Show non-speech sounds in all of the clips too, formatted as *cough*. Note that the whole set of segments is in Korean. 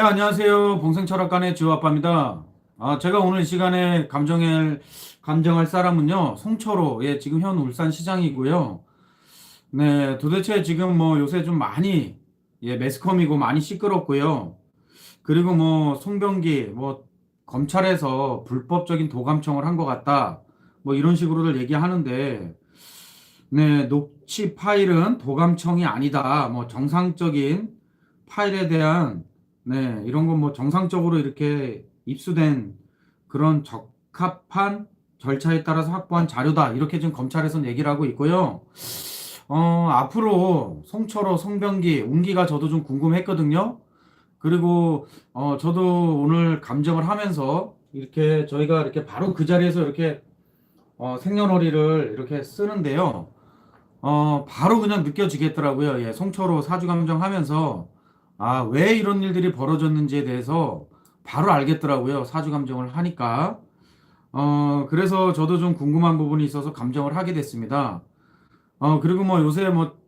네, 안녕하세요. 봉생철학관의 지호아빠입니다. 아, 제가 오늘 이 시간에 감정할, 감정할 사람은요, 송철호, 예, 지금 현 울산 시장이고요. 네, 도대체 지금 뭐 요새 좀 많이, 예, 매스컴이고 많이 시끄럽고요. 그리고 뭐 송병기, 뭐 검찰에서 불법적인 도감청을 한 것 같다. 뭐 이런 식으로들 얘기하는데, 네, 녹취 파일은 도감청이 아니다. 뭐 정상적인 파일에 대한 네, 이런 건 뭐 정상적으로 이렇게 입수된 그런 적합한 절차에 따라서 확보한 자료다. 이렇게 지금 검찰에서는 얘기를 하고 있고요. 어, 앞으로 송철호, 송병기, 운기가 저도 좀 궁금했거든요. 그리고 어, 저도 오늘 감정을 하면서 이렇게 저희가 이렇게 바로 그 자리에서 이렇게 어, 생년월일을 이렇게 쓰는데요. 어, 바로 그냥 느껴지겠더라고요. 예, 송철호 사주 감정 하면서 아, 왜 이런 일들이 벌어졌는지에 대해서 바로 알겠더라고요. 사주 감정을 하니까. 어, 그래서 저도 좀 궁금한 부분이 있어서 감정을 하게 됐습니다. 어, 그리고 뭐 요새 뭐,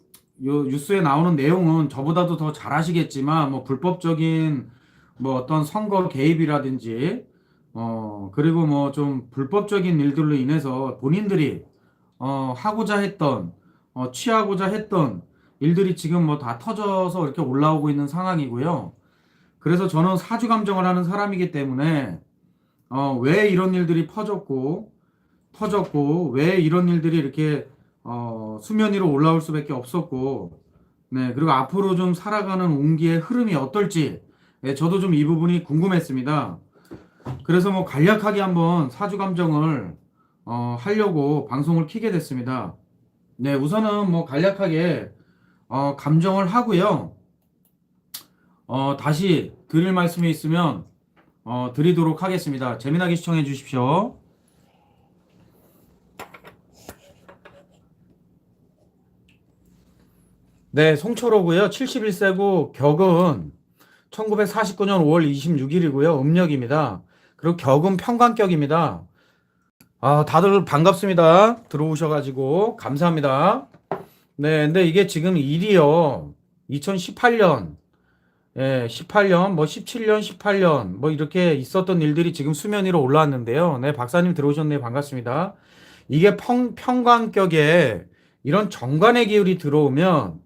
요 뉴스에 나오는 내용은 저보다도 더 잘 아시겠지만, 뭐 불법적인 뭐 어떤 선거 개입이라든지, 어, 그리고 뭐 좀 불법적인 일들로 인해서 본인들이, 어, 하고자 했던, 어, 취하고자 했던 일들이 지금 뭐 다 터져서 이렇게 올라오고 있는 상황이고요. 그래서 저는 사주 감정을 하는 사람이기 때문에 어, 왜 이런 일들이 퍼졌고 터졌고 왜 이런 일들이 이렇게 어, 수면 위로 올라올 수밖에 없었고 네 그리고 앞으로 좀 살아가는 운기의 흐름이 어떨지 네, 저도 좀 이 부분이 궁금했습니다. 그래서 뭐 간략하게 한번 사주 감정을 어, 하려고 방송을 키게 됐습니다. 네 우선은 뭐 간략하게 어, 감정을 하고요. 어, 다시 드릴 말씀이 있으면 어, 드리도록 하겠습니다. 재미나게 시청해 주십시오. 네, 송철호고요. 71세고 격은 1949년 5월 26일이고요. 음력입니다. 그리고 격은 평관격입니다. 아, 다들 반갑습니다. 들어오셔가지고 감사합니다. 네, 근데 이게 지금 일이요. 2018년, 예, 18년, 뭐 17년, 18년, 뭐 이렇게 있었던 일들이 지금 수면 위로 올라왔는데요. 네, 박사님 들어오셨네요. 반갑습니다. 이게 평, 평관격에 이런 정관의 기울이 들어오면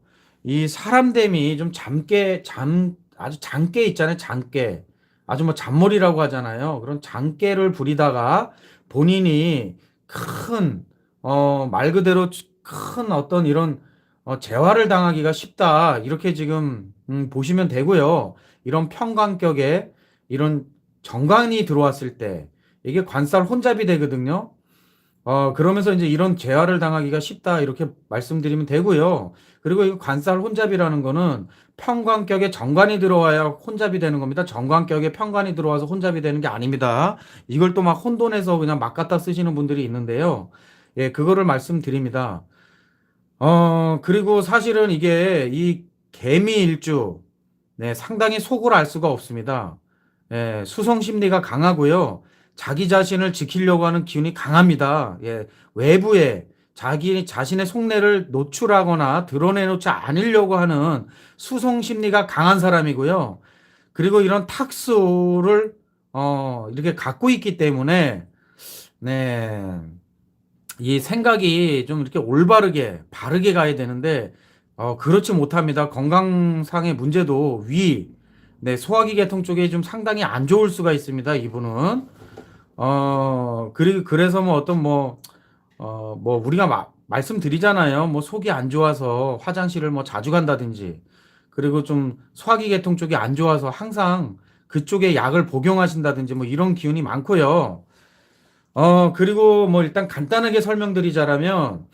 이 사람됨이 좀 잠깨, 잠, 아주 잠깨 있잖아요. 잠깨. 아주 뭐 잔머리라고 하잖아요. 그런 잠깨를 부리다가 본인이 큰, 어, 말 그대로 큰 어떤 이런 어, 재활을 당하기가 쉽다. 이렇게 지금 음, 보시면 되고요. 이런 평관격에 이런 정관이 들어왔을 때 이게 관살 혼잡이 되거든요. 어, 그러면서 이제 이런 재활을 당하기가 쉽다. 이렇게 말씀드리면 되고요. 그리고 이 관살 혼잡이라는 거는 평관격에 정관이 들어와야 혼잡이 되는 겁니다. 정관격에 평관이 들어와서 혼잡이 되는 게 아닙니다. 이걸 또 막 혼돈해서 그냥 막 갖다 쓰시는 분들이 있는데요. 예, 그거를 말씀드립니다. 어, 그리고 사실은 이게 이 개미 일주, 네, 상당히 속을 알 수가 없습니다. 예, 수성 심리가 강하고요. 자기 자신을 지키려고 하는 기운이 강합니다. 예, 외부에 자기 자신의 속내를 노출하거나 드러내놓지 않으려고 하는 수성 심리가 강한 사람이고요. 그리고 이런 탁수를 어, 이렇게 갖고 있기 때문에 네. 이 생각이 좀 이렇게 올바르게 바르게 가야 되는데 어, 그렇지 못합니다. 건강상의 문제도 위, 네, 소화기 계통 쪽에 좀 상당히 안 좋을 수가 있습니다. 이분은 어, 그리고 그래서 뭐 어떤 뭐 어, 뭐 우리가 마, 말씀드리잖아요. 뭐 속이 안 좋아서 화장실을 뭐 자주 간다든지 그리고 좀 소화기 계통 쪽이 안 좋아서 항상 그쪽에 약을 복용하신다든지 뭐 이런 기운이 많고요. 어, 그리고 뭐 일단 간단하게 설명드리자라면,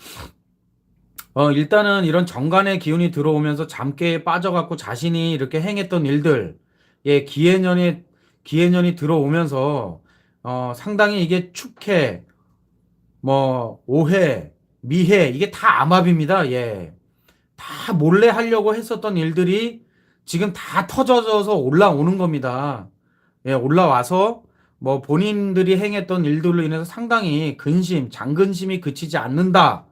어, 일단은 이런 정관의 기운이 들어오면서 잠깨에 빠져갖고 자신이 이렇게 행했던 일들, 예, 기해년이, 기해년이 들어오면서, 어, 상당히 이게 축해, 뭐, 오해, 미해, 이게 다 암압입니다. 예. 다 몰래 하려고 했었던 일들이 지금 다 터져져서 올라오는 겁니다. 예, 올라와서 뭐 본인들이 행했던 일들로 인해서 상당히 근심, 장근심이 그치지 않는다.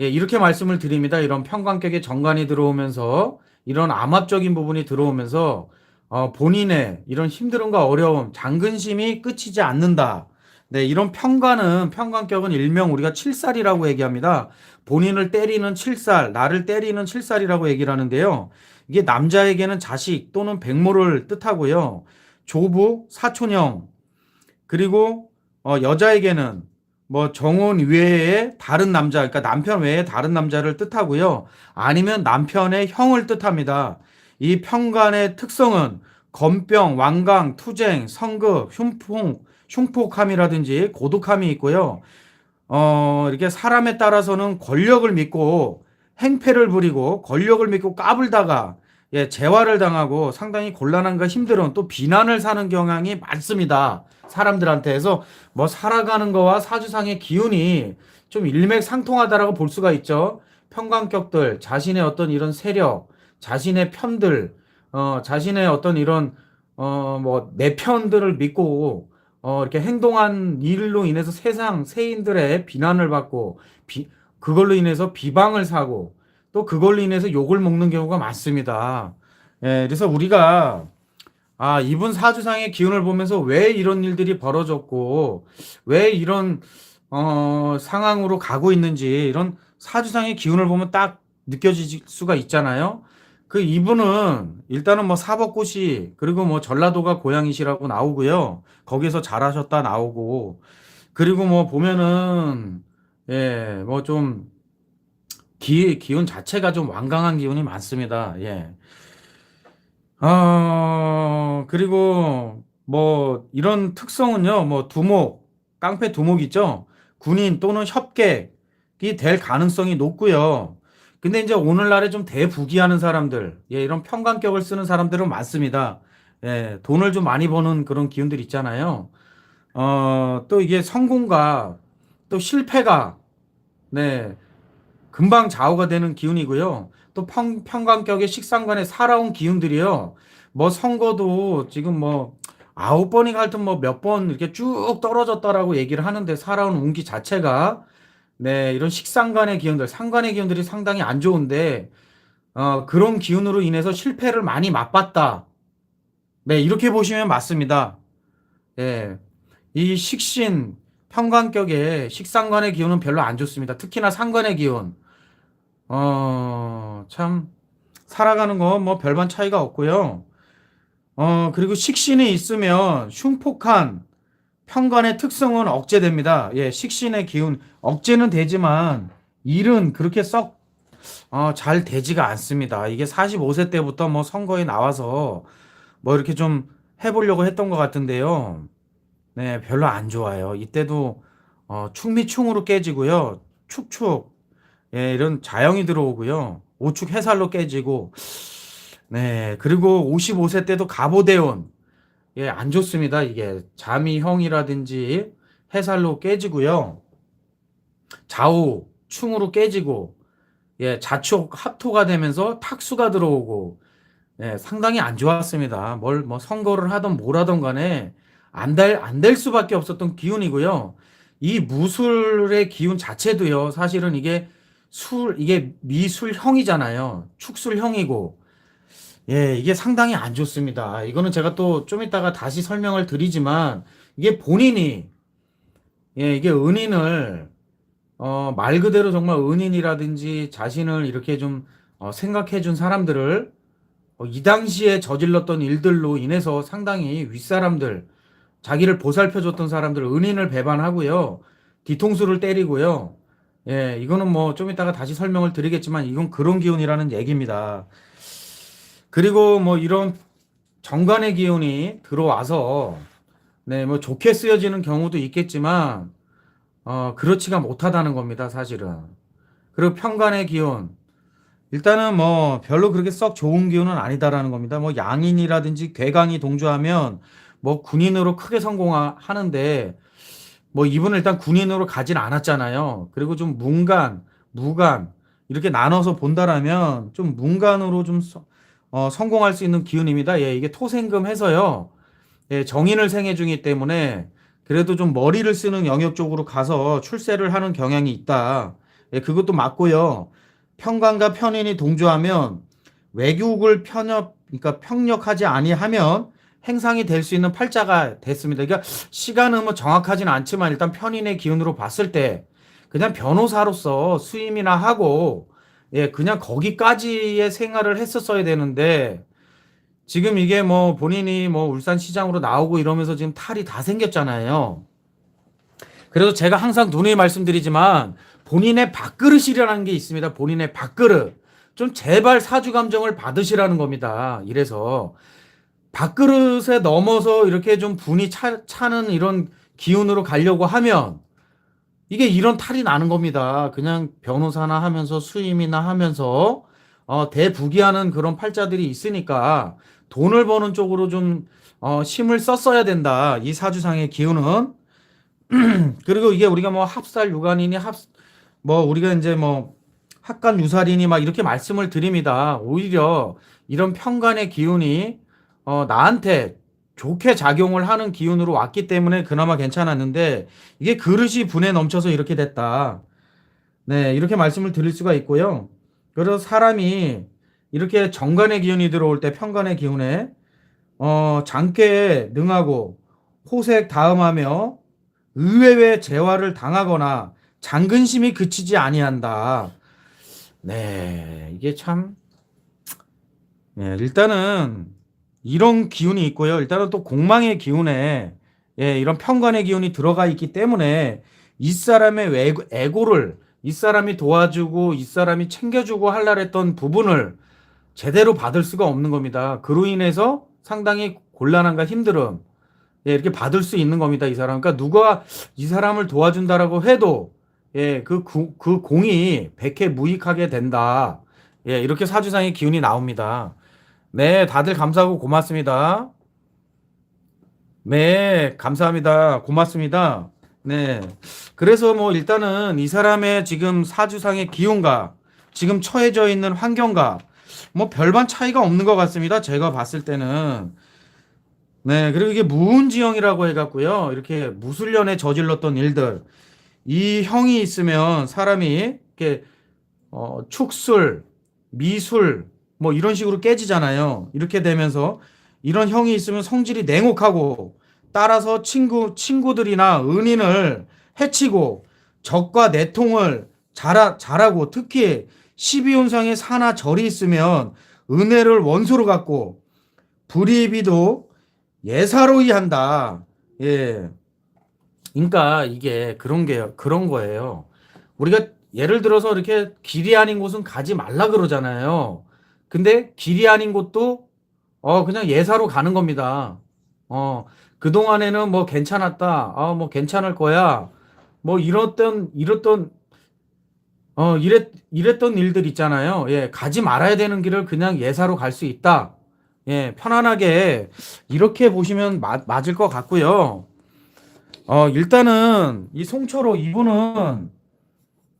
예, 이렇게 말씀을 드립니다. 이런 평관격의 정관이 들어오면서 이런 암압적인 부분이 들어오면서 어, 본인의 이런 힘듦과 어려움, 장근심이 끝이지 않는다. 네, 이런 평관은 평관격은 일명 우리가 칠살이라고 얘기합니다. 본인을 때리는 칠살, 나를 때리는 칠살이라고 얘기를 하는데요. 이게 남자에게는 자식 또는 백모를 뜻하고요. 조부, 사촌형, 그리고 어, 여자에게는 뭐 정혼 외에 다른 남자, 그러니까 남편 외에 다른 남자를 뜻하고요. 아니면 남편의 형을 뜻합니다. 이 평관의 특성은 건병, 완강, 투쟁, 성급, 흉폭, 흉폭함이라든지 고독함이 있고요. 어, 이렇게 사람에 따라서는 권력을 믿고 행패를 부리고 권력을 믿고 까불다가 예, 재활을 당하고 상당히 곤란한가 힘들은 또 비난을 사는 경향이 많습니다. 사람들한테 해서 뭐 살아가는 거와 사주상의 기운이 좀 일맥상통하다라고 볼 수가 있죠. 평관격들, 자신의 어떤 이런 세력, 자신의 편들, 어, 자신의 어떤 이런 어, 뭐 내 편들을 믿고 어, 이렇게 행동한 일로 인해서 세상 세인들의 비난을 받고 비, 그걸로 인해서 비방을 사고 또 그걸로 인해서 욕을 먹는 경우가 많습니다. 예, 그래서 우리가 아, 이분 사주상의 기운을 보면서 왜 이런 일들이 벌어졌고 왜 이런 어, 상황으로 가고 있는지 이런 사주상의 기운을 보면 딱 느껴질 수가 있잖아요. 그 이분은 일단은 뭐 사법고시 그리고 뭐 전라도가 고향이시라고 나오고요. 거기서 잘하셨다 나오고 그리고 뭐 보면은 예, 뭐 좀 기, 기운 자체가 좀 완강한 기운이 많습니다. 예. 어, 그리고 뭐 이런 특성은요. 뭐 두목, 깡패 두목 있죠? 군인 또는 협객이 될 가능성이 높고요. 근데 이제 오늘날에 좀 대부기하는 사람들, 예, 이런 평관격을 쓰는 사람들은 많습니다. 예, 돈을 좀 많이 버는 그런 기운들 있잖아요. 어, 또 이게 성공과 또 실패가, 네, 금방 좌우가 되는 기운이고요. 또 평, 평관격의 식상관에 살아온 기운들이요. 뭐 선거도 지금 뭐 아홉 번이 갈든 뭐 몇 번 이렇게 쭉 떨어졌다라고 얘기를 하는데 살아온 운기 자체가 네, 이런 식상관의 기운들, 상관의 기운들이 상당히 안 좋은데 어, 그런 기운으로 인해서 실패를 많이 맛봤다. 네, 이렇게 보시면 맞습니다. 예. 이 식신 평관격의 식상관의 기운은 별로 안 좋습니다. 특히나 상관의 기운. 어, 참 살아가는 거 뭐 별반 차이가 없고요. 어, 그리고 식신이 있으면 흉폭한 평관의 특성은 억제됩니다. 예, 식신의 기운 억제는 되지만 일은 그렇게 썩 어, 잘 되지가 않습니다. 이게 45세 때부터 뭐 선거에 나와서 뭐 이렇게 좀 해보려고 했던 것 같은데요. 네, 별로 안 좋아요. 이때도 어, 축미충으로 깨지고요. 축축 예, 이런 자영이 들어오고요. 오축 해살로 깨지고 네, 그리고 55세 때도 가보대온 예, 안 좋습니다. 이게 잠이형이라든지 해살로 깨지고요. 좌우 충으로 깨지고 예, 자촉 합토가 되면서 탁수가 들어오고 예, 상당히 안 좋았습니다. 뭘 뭐 선거를 하던 뭘 하던 간에 안 될 안 될 수밖에 없었던 기운이고요. 이 무술의 기운 자체도요. 사실은 이게 술 이게 미술형이잖아요. 축술형이고 예, 이게 상당히 안 좋습니다. 이거는 제가 또 좀 이따가 다시 설명을 드리지만 이게 본인이 예, 이게 은인을 어, 말 그대로 정말 은인이라든지 자신을 이렇게 좀 어, 생각해 준 사람들을 어, 이 당시에 저질렀던 일들로 인해서 상당히 윗사람들 자기를 보살펴 줬던 사람들 은인을 배반하고요. 뒤통수를 때리고요. 예, 이거는 뭐 좀 이따가 다시 설명을 드리겠지만 이건 그런 기운이라는 얘기입니다. 그리고 뭐 이런 정관의 기운이 들어와서 네, 뭐 좋게 쓰여지는 경우도 있겠지만 어, 그렇지가 못하다는 겁니다, 사실은. 그리고 평관의 기운. 일단은 뭐 별로 그렇게 썩 좋은 기운은 아니다라는 겁니다. 뭐 양인이라든지 괴강이 동조하면 뭐 군인으로 크게 성공하는데 뭐 이분은 일단 군인으로 가진 않았잖아요. 그리고 좀 문간, 무간 이렇게 나눠서 본다라면 좀 문간으로 좀 어, 성공할 수 있는 기운입니다. 예, 이게 토생금 해서요. 예, 정인을 생해 중이기 때문에 그래도 좀 머리를 쓰는 영역 쪽으로 가서 출세를 하는 경향이 있다. 예, 그것도 맞고요. 편관과 편인이 동조하면 외국을 편협 그러니까 평력하지 아니하면 행상이 될 수 있는 팔자가 됐습니다. 그러니까 시간은 뭐 정확하지는 않지만 일단 편인의 기운으로 봤을 때 그냥 변호사로서 수임이나 하고 예, 그냥 거기까지의 생활을 했었어야 되는데 지금 이게 뭐 본인이 뭐 울산 시장으로 나오고 이러면서 지금 탈이 다 생겼잖아요. 그래서 제가 항상 누누이 말씀드리지만 본인의 밥그릇이라는 게 있습니다. 본인의 밥그릇. 좀 제발 사주 감정을 받으시라는 겁니다. 이래서 밥그릇에 넘어서 이렇게 좀 분이 차, 차는 이런 기운으로 가려고 하면 이게 이런 탈이 나는 겁니다. 그냥 변호사나 하면서 수임이나 하면서 어, 대부기하는 그런 팔자들이 있으니까 돈을 버는 쪽으로 좀 어, 힘을 썼어야 된다. 이 사주상의 기운은 *clears throat* 그리고 이게 우리가 뭐 합살 유관이니 합 뭐 우리가 이제 뭐 합간 유살이니 막 이렇게 말씀을 드립니다. 오히려 이런 편간의 기운이 어 나한테 좋게 작용을 하는 기운으로 왔기 때문에 그나마 괜찮았는데 이게 그릇이 분에 넘쳐서 이렇게 됐다. 네, 이렇게 말씀을 드릴 수가 있고요. 그래서 사람이 이렇게 정관의 기운이 들어올 때 편관의 기운에 어 장께에 능하고 호색 다음하며 의외의 재화를 당하거나 장근심이 그치지 아니한다. 네, 이게 참 네, 일단은 이런 기운이 있고요. 일단은 또 공망의 기운에 예, 이런 편관의 기운이 들어가 있기 때문에 이 사람의 외- 애고 를 이 사람이 도와주고 이 사람이 챙겨주고 하려 했던 부분을 제대로 받을 수가 없는 겁니다. 그로 인해서 상당히 곤란함과 힘듦 예, 이렇게 받을 수 있는 겁니다. 이 사람. 그러니까 누가 이 사람을 도와준다라고 해도 예, 그, 구- 그 공이 백해 무익하게 된다. 예, 이렇게 사주상의 기운이 나옵니다. 네, 다들 감사하고 고맙습니다. 네, 감사합니다. 고맙습니다. 네. 그래서 뭐 일단은 이 사람의 지금 사주상의 기운과 지금 처해져 있는 환경과 뭐 별반 차이가 없는 것 같습니다. 제가 봤을 때는. 네, 그리고 이게 무운지형이라고 해갖고요. 이렇게 무술년에 저질렀던 일들. 이 형이 있으면 사람이 이렇게 어, 축술, 미술 뭐 이런 식으로 깨지잖아요. 이렇게 되면서 이런 형이 있으면 성질이 냉혹하고 따라서 친구 친구들이나 은인을 해치고 적과 내통을 잘하, 잘하고 특히 12운상에 사나 절이 있으면 은혜를 원수로 갖고 불이비도 예사로이 한다. 예. 그러니까 이게 그런 게 그런 거예요. 우리가 예를 들어서 이렇게 길이 아닌 곳은 가지 말라 그러잖아요. 근데 길이 아닌 곳도 어 그냥 예사로 가는 겁니다. 어 그동안에는 뭐 괜찮았다. 아 뭐 괜찮을 거야. 뭐 이랬던 이랬던 어 이랬 이랬던 일들 있잖아요. 예, 가지 말아야 되는 길을 그냥 예사로 갈 수 있다. 예, 편안하게 이렇게 보시면 맞, 맞을 것 같고요. 어, 일단은 이 송철호 이분은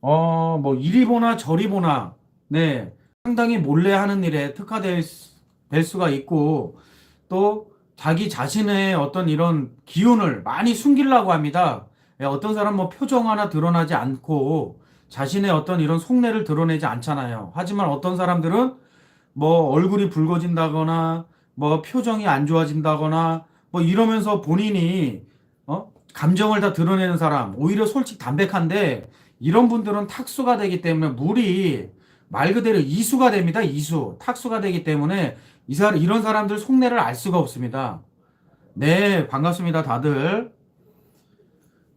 어, 뭐 이리 보나 저리 보나 네, 상당히 몰래 하는 일에 특화될 수- 될 수가 있고 또 자기 자신의 어떤 이런 기운을 많이 숨기려고 합니다. 예, 어떤 사람 뭐 표정 하나 드러나지 않고 자신의 어떤 이런 속내를 드러내지 않잖아요. 하지만 어떤 사람들은 뭐 얼굴이 붉어진다거나 뭐 표정이 안 좋아진다거나 뭐 이러면서 본인이 어? 감정을 다 드러내는 사람 오히려 솔직 담백한데 이런 분들은 탁수가 되기 때문에 물이 말 그대로 이수가 됩니다. 이수 탁수가 되기 때문에 이 사람 이런 사람들 속내를 알 수가 없습니다. 네 반갑습니다 다들.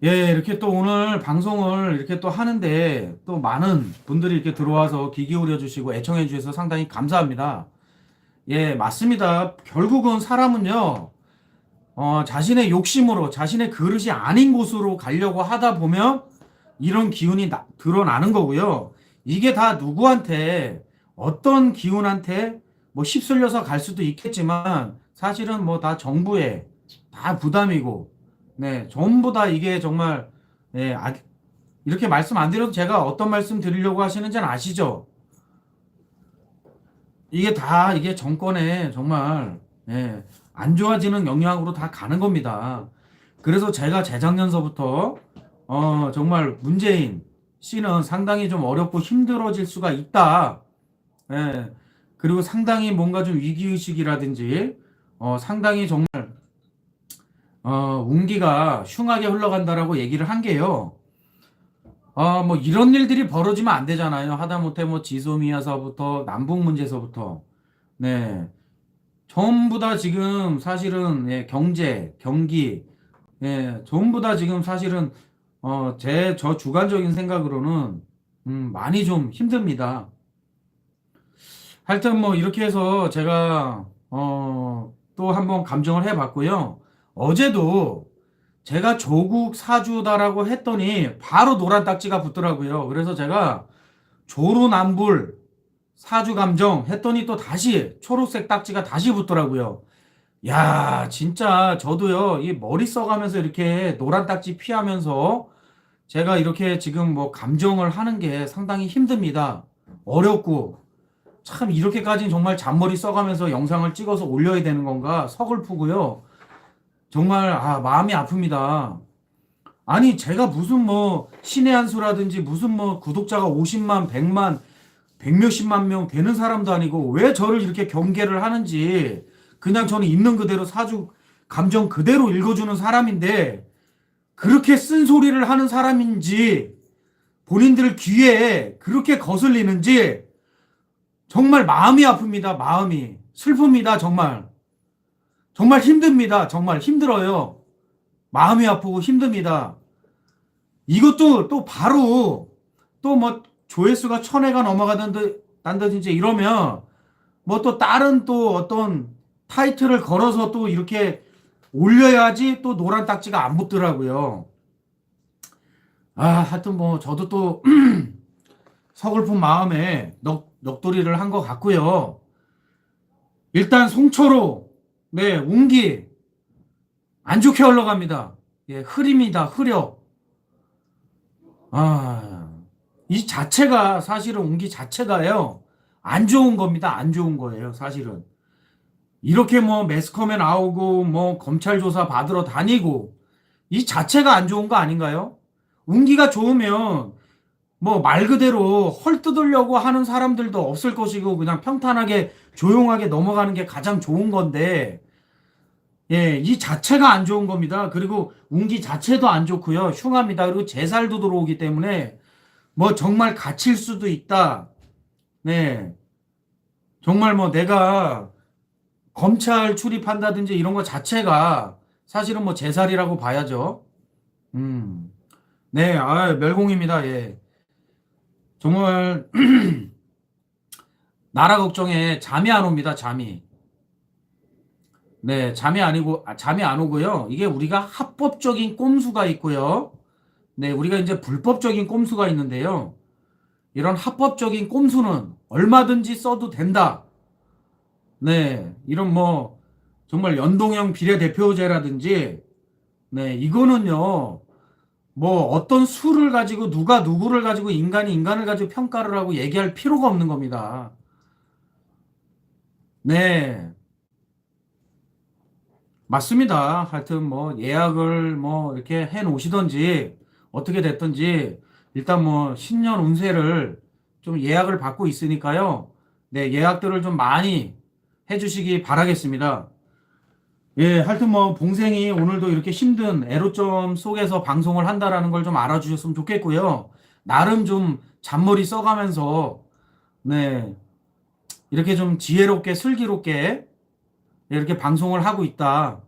예, 이렇게 또 오늘 방송을 이렇게 또 하는데 또 많은 분들이 이렇게 들어와서 귀 기울여 주시고 애청해 주셔서 상당히 감사합니다. 예, 맞습니다. 결국은 사람은요, 어, 자신의 욕심으로 자신의 그릇이 아닌 곳으로 가려고 하다 보면 이런 기운이 나- 드러나는 거고요. 이게 다 누구한테 어떤 기운한테 뭐 휩쓸려서 갈 수도 있겠지만 사실은 뭐 다 정부에 다 부담이고 네, 전부 다 이게 정말 예, 아, 이렇게 말씀 안 드려도 제가 어떤 말씀 드리려고 하시는지는 아시죠? 이게 다 이게 정권에 정말 예, 안 좋아지는 영향으로 다 가는 겁니다. 그래서 제가 재작년서부터 어, 정말 문재인 씨는 상당히 좀 어렵고 힘들어질 수가 있다. 예, 그리고 상당히 뭔가 좀 위기의식이라든지, 어, 상당히 정말, 어, 운기가 흉하게 흘러간다라고 얘기를 한 게요. 어, 뭐, 이런 일들이 벌어지면 안 되잖아요. 하다못해 뭐, 지소미아서부터, 남북 문제서부터. 네. 전부 다 지금 사실은, 예, 경제, 경기, 예, 전부 다 지금 사실은, 어, 제, 저 주관적인 생각으로는, 음, 많이 좀 힘듭니다. 하여튼 뭐, 이렇게 해서 제가, 어, 또 한번 감정을 해봤고요. 어제도 제가 조국 사주다라고 했더니 바로 노란 딱지가 붙더라고요. 그래서 제가 조루남불 사주 감정 했더니 또 다시 초록색 딱지가 다시 붙더라고요. 야, 진짜 저도요, 이 머리 써가면서 이렇게 노란 딱지 피하면서 제가 이렇게 지금 뭐 감정을 하는 게 상당히 힘듭니다. 어렵고. 참 이렇게까지는 정말 잔머리 써가면서 영상을 찍어서 올려야 되는 건가 서글프고요. 정말 아 마음이 아픕니다. 아니 제가 무슨 뭐 신의 한 수라든지 무슨 뭐 구독자가 50만, 100만, 100몇십만 명 되는 사람도 아니고 왜 저를 이렇게 경계를 하는지 그냥 저는 있는 그대로 사주 감정 그대로 읽어주는 사람인데 그렇게 쓴소리를 하는 사람인지 본인들 귀에 그렇게 거슬리는지 정말 마음이 아픕니다. 마음이 슬픕니다. 정말. 정말 힘듭니다. 정말 힘들어요. 마음이 아프고 힘듭니다. 이것도 또 바로 또 뭐 조회수가 천회가 넘어가던지 이러면 뭐 또 다른 또 어떤 타이틀을 걸어서 또 이렇게 올려야지 또 노란 딱지가 안 붙더라고요. 아, 하여튼 뭐 저도 또 *clears throat* 서글픈 마음에 넋, 넋두리를 한 것 같고요. 일단 송초로 네, 운기 안 좋게 흘러갑니다. 예, 흐립니다. 흐려. 아, 이 자체가 사실은 운기 자체가요. 안 좋은 겁니다. 안 좋은 거예요. 사실은. 이렇게 뭐 매스컴에 나오고 뭐 검찰 조사 받으러 다니고 이 자체가 안 좋은 거 아닌가요? 운기가 좋으면 뭐 말 그대로 헐뜯으려고 하는 사람들도 없을 것이고 그냥 평탄하게 조용하게 넘어가는 게 가장 좋은 건데 예, 이 자체가 안 좋은 겁니다. 그리고 운기 자체도 안 좋고요. 흉합니다. 그리고 재살도 들어오기 때문에 뭐 정말 갇힐 수도 있다. 네. 정말 뭐 내가 검찰 출입한다든지 이런 거 자체가 사실은 뭐 재살이라고 봐야죠. 음. 네, 아, 멸공입니다. 예. 정말 *clears throat* 나라 걱정에 잠이 안 옵니다. 잠이. 네, 잠이 아니고 아, 잠이 안 오고요. 이게 우리가 합법적인 꼼수가 있고요. 네, 우리가 이제 불법적인 꼼수가 있는데요. 이런 합법적인 꼼수는 얼마든지 써도 된다. 네, 이런 뭐 정말 연동형 비례대표제라든지 네, 이거는요. 뭐 어떤 수를 가지고 누가 누구를 가지고 인간이 인간을 가지고 평가를 하고 얘기할 필요가 없는 겁니다. 네. 맞습니다. 하여튼 뭐 예약을 뭐 이렇게 해 놓으시던지 어떻게 됐든지 일단 뭐 신년 운세를 좀 예약을 받고 있으니까요. 네, 예약들을 좀 많이 해 주시기 바라겠습니다. 예, 하여튼 뭐 봉생이 오늘도 이렇게 힘든 애로점 속에서 방송을 한다라는 걸 좀 알아주셨으면 좋겠고요. 나름 좀 잔머리 써가면서 네 이렇게 좀 지혜롭게 슬기롭게 이렇게 방송을 하고 있다.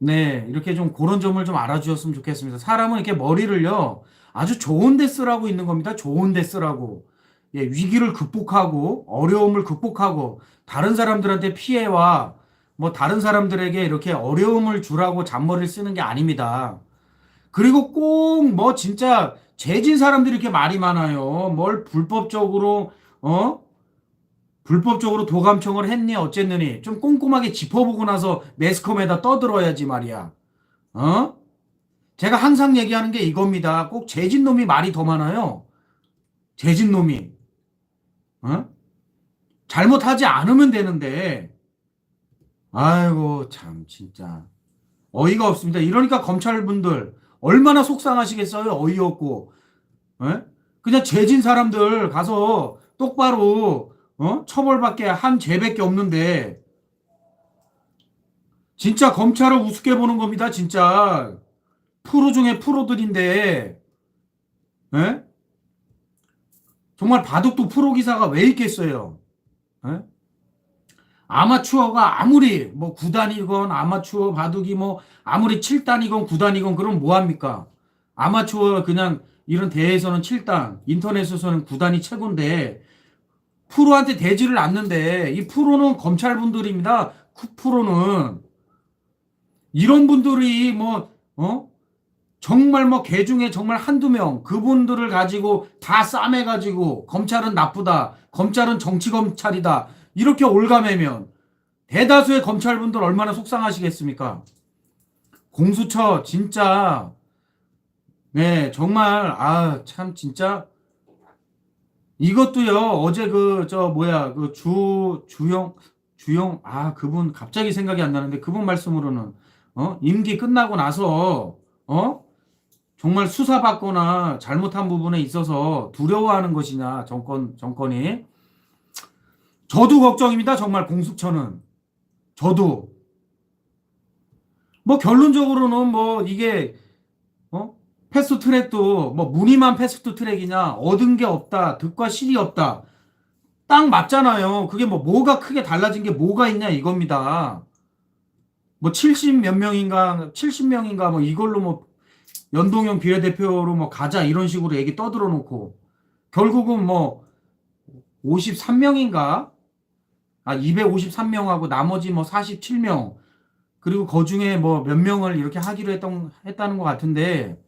네, 이렇게 좀 그런 점을 좀 알아주셨으면 좋겠습니다. 사람은 이렇게 머리를요, 아주 좋은 데 쓰라고 있는 겁니다. 좋은 데 쓰라고. 예, 위기를 극복하고, 어려움을 극복하고, 다른 사람들한테 피해와, 뭐, 다른 사람들에게 이렇게 어려움을 주라고 잔머리를 쓰는 게 아닙니다. 그리고 꼭, 뭐, 진짜, 죄진 사람들이 이렇게 말이 많아요. 뭘 불법적으로, 어? 불법적으로 도감청을 했니 어쨌느니 좀 꼼꼼하게 짚어보고 나서 매스컴에다 떠들어야지 말이야. 어? 제가 항상 얘기하는 게 이겁니다. 꼭 재진 놈이 말이 더 많아요. 재진 놈이. 어? 잘못하지 않으면 되는데. 아이고 참 진짜 어이가 없습니다. 이러니까 검찰분들 얼마나 속상하시겠어요. 어이없고. 어? 그냥 재진 사람들 가서 똑바로 어? 처벌받게 한 죄밖에 없는데 진짜 검찰을 우습게 보는 겁니다. 진짜 프로 중에 프로들인데 예? 정말 바둑도 프로 기사가 왜 있겠어요? 예? 아마추어가 아무리 뭐 9단이건 아마추어 바둑이 뭐 아무리 7단이건 9단이건 그럼 뭐 합니까? 아마추어 그냥 이런 대회에서는 7단, 인터넷에서는 9단이 최고인데 프로한테 대지를 않는데 이 프로는 검찰분들입니다. 쿠 프로는 이런 분들이 뭐 어? 정말 뭐 개 중에 정말 한두 명 그분들을 가지고 다 싸매 가지고 검찰은 나쁘다. 검찰은 정치 검찰이다. 이렇게 올가매면 대다수의 검찰분들 얼마나 속상하시겠습니까? 공수처 진짜 네 정말 아 참 진짜 이것도요 어제 그 저 뭐야 그 주 주영 주영 아 그분 갑자기 생각이 안 나는데 그분 말씀으로는 어 임기 끝나고 나서 어 정말 수사받거나 잘못한 부분에 있어서 두려워하는 것이냐 정권 정권이? 저도 걱정입니다 정말 공수처는 저도. 뭐 결론적으로는 뭐 이게 어? 패스트 트랙도 뭐 무늬만 패스트 트랙이냐 얻은 게 없다 득과 실이 없다. 딱 맞잖아요. 그게 뭐 뭐가 크게 달라진 게 뭐가 있냐 이겁니다. 뭐 70 몇 명인가 70명인가 뭐 이걸로 뭐 연동형 비례대표로 뭐 가자 이런 식으로 얘기 떠들어 놓고 결국은 뭐 53명인가 아 253명하고 나머지 뭐 47명 그리고 그 중에 뭐 몇 명을 이렇게 하기로 했던 했다는 것 같은데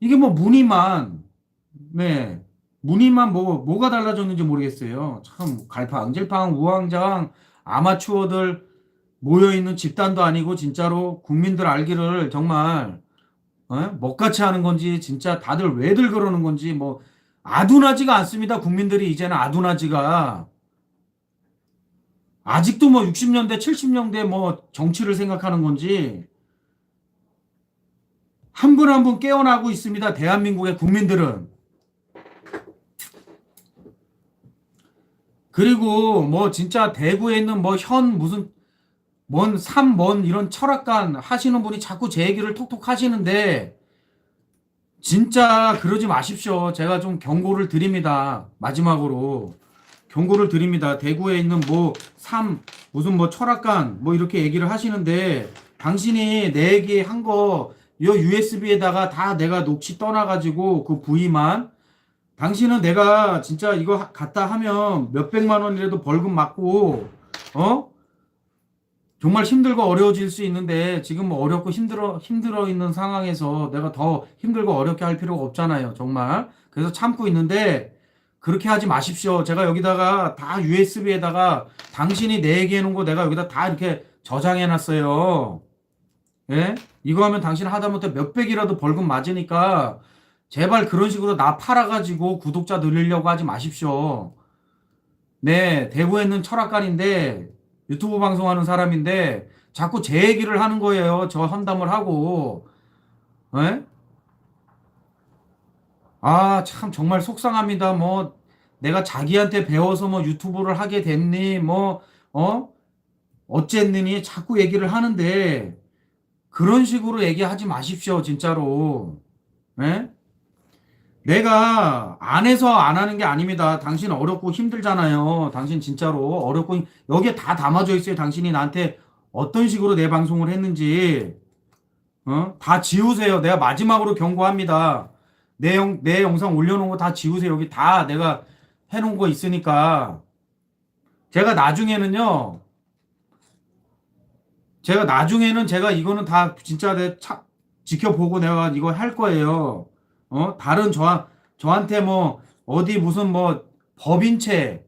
이게 뭐 무늬만 네 무늬만 뭐 뭐가 달라졌는지 모르겠어요. 참 갈팡 질팡 우왕좌왕 아마추어들 모여 있는 집단도 아니고 진짜로 국민들 알기를 정말 어? 먹같이 하는 건지 진짜 다들 왜들 그러는 건지 뭐 아둔하지가 않습니다. 국민들이 이제는 아둔하지가 아직도 뭐 60년대 70년대 뭐 정치를 생각하는 건지 한 분 한 분 깨어나고 있습니다. 대한민국의 국민들은. 그리고 뭐 진짜 대구에 있는 뭐 현 무슨 뭔 삼 뭔 이런 철학관 하시는 분이 자꾸 제 얘기를 톡톡 하시는데 진짜 그러지 마십시오. 제가 좀 경고를 드립니다. 마지막으로 경고를 드립니다. 대구에 있는 뭐 삼 무슨 뭐 철학관 뭐 이렇게 얘기를 하시는데 당신이 내 얘기 한 거 요 USB에다가 다 내가 녹취 떠나가지고 그 부위만 당신은 내가 진짜 이거 하- 갖다 하면 몇백만 원이라도 벌금 맞고 어 정말 힘들고 어려워질 수 있는데 지금 뭐 어렵고 힘들어 힘들어 있는 상황에서 내가 더 힘들고 어렵게 할 필요가 없잖아요 정말. 그래서 참고 있는데 그렇게 하지 마십시오. 제가 여기다가 다 USB에다가 당신이 내 얘기해 놓은 거 내가 여기다 다 이렇게 저장해 놨어요. 예? 이거 하면 당신 하다못해 몇백이라도 벌금 맞으니까 제발 그런 식으로 나 팔아가지고 구독자 늘리려고 하지 마십시오. 네, 대구에 있는 철학관인데 유튜브 방송하는 사람인데 자꾸 제 얘기를 하는 거예요. 저 헌담을 하고. 예? 아, 참 정말 속상합니다. 뭐 내가 자기한테 배워서 뭐 유튜브를 하게 됐니? 뭐 어? 어쨌느니 자꾸 얘기를 하는데 그런 식으로 얘기하지 마십시오. 진짜로. 예? 내가 안 해서 안 하는 게 아닙니다. 당신 어렵고 힘들잖아요. 당신 진짜로 어렵고 힘- 여기에 다 담아져 있어요. 당신이 나한테 어떤 식으로 내 방송을 했는지 어? 다 지우세요. 내가 마지막으로 경고합니다. 내, 영, 내 영상 올려놓은 거 다 지우세요. 여기 다 내가 해놓은 거 있으니까 제가 나중에는요. 제가 나중에는 제가 이거는 다 진짜 내 차, 지켜보고 내가 이거 할 거예요. 어? 다른 저, 저한테 뭐, 어디 무슨 뭐, 법인체,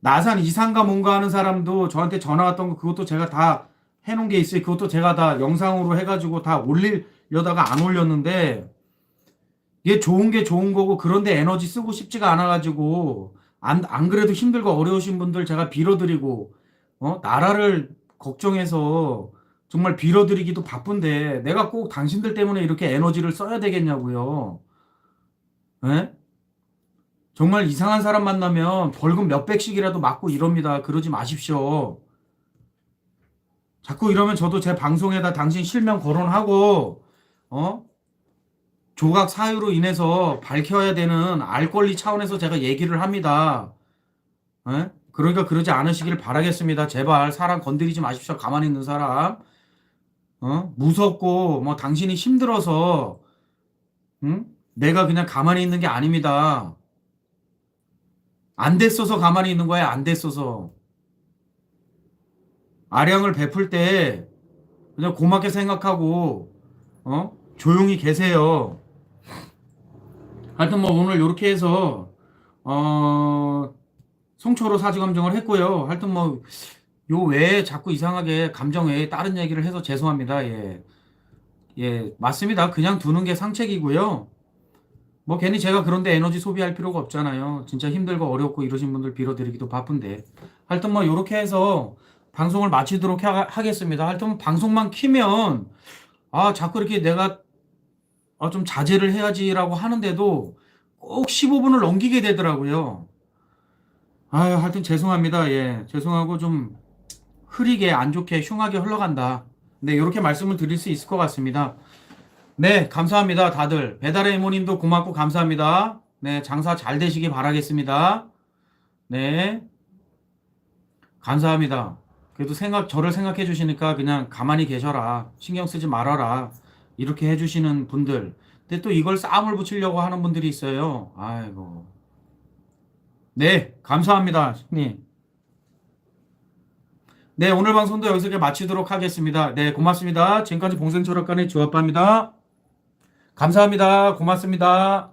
나산 이상가 뭔가 하는 사람도 저한테 전화 왔던 거 그것도 제가 다 해놓은 게 있어요. 그것도 제가 다 영상으로 해가지고 다 올리려다가 안 올렸는데, 이게 좋은 게 좋은 거고, 그런데 에너지 쓰고 싶지가 않아가지고, 안, 안 그래도 힘들고 어려우신 분들 제가 빌어드리고, 어? 나라를 걱정해서 정말 빌어드리기도 바쁜데 내가 꼭 당신들 때문에 이렇게 에너지를 써야 되겠냐고요. 예? 정말 이상한 사람 만나면 벌금 몇백씩이라도 맞고 이럽니다. 그러지 마십시오. 자꾸 이러면 저도 제 방송에다 당신 실명 거론하고, 어? 조각 사유로 인해서 밝혀야 되는 알 권리 차원에서 제가 얘기를 합니다. 예? 그러니까 그러지 않으시길 바라겠습니다. 제발 사람 건드리지 마십시오. 가만히 있는 사람. 어? 무섭고 뭐 당신이 힘들어서 응? 내가 그냥 가만히 있는 게 아닙니다. 안 됐어서 가만히 있는 거야. 안 됐어서. 아량을 베풀 때 그냥 고맙게 생각하고 어? 조용히 계세요. 하여튼 뭐 오늘 이렇게 해서 어 송초로 사지 감정을 했고요. 하여튼 뭐 요 외에 자꾸 이상하게 감정 외에 다른 얘기를 해서 죄송합니다. 예. 예, 맞습니다. 그냥 두는 게 상책이고요. 뭐 괜히 제가 그런데 에너지 소비할 필요가 없잖아요. 진짜 힘들고 어렵고 이러신 분들 빌어드리기도 바쁜데. 하여튼 뭐 요렇게 해서 방송을 마치도록 하, 하겠습니다. 하여튼 방송만 키면 아, 자꾸 이렇게 내가 아, 좀 자제를 해야지라고 하는데도 꼭 15분을 넘기게 되더라고요. 아유, 하여튼 죄송합니다. 예. 죄송하고 좀 흐리게 안 좋게 흉하게 흘러간다. 네, 이렇게 말씀을 드릴 수 있을 것 같습니다. 네, 감사합니다. 다들. 배달의 이모님도 고맙고 감사합니다. 네, 장사 잘 되시기 바라겠습니다. 네. 감사합니다. 그래도 생각, 저를 생각해 주시니까 그냥 가만히 계셔라. 신경 쓰지 말아라. 이렇게 해 주시는 분들. 근데 또 이걸 싸움을 붙이려고 하는 분들이 있어요. 아이고. 네, 감사합니다. 님. 네, 오늘 방송도 여기서 이렇게 마치도록 하겠습니다. 네, 고맙습니다. 지금까지 봉생철학관의 주아빠입니다. 감사합니다. 고맙습니다.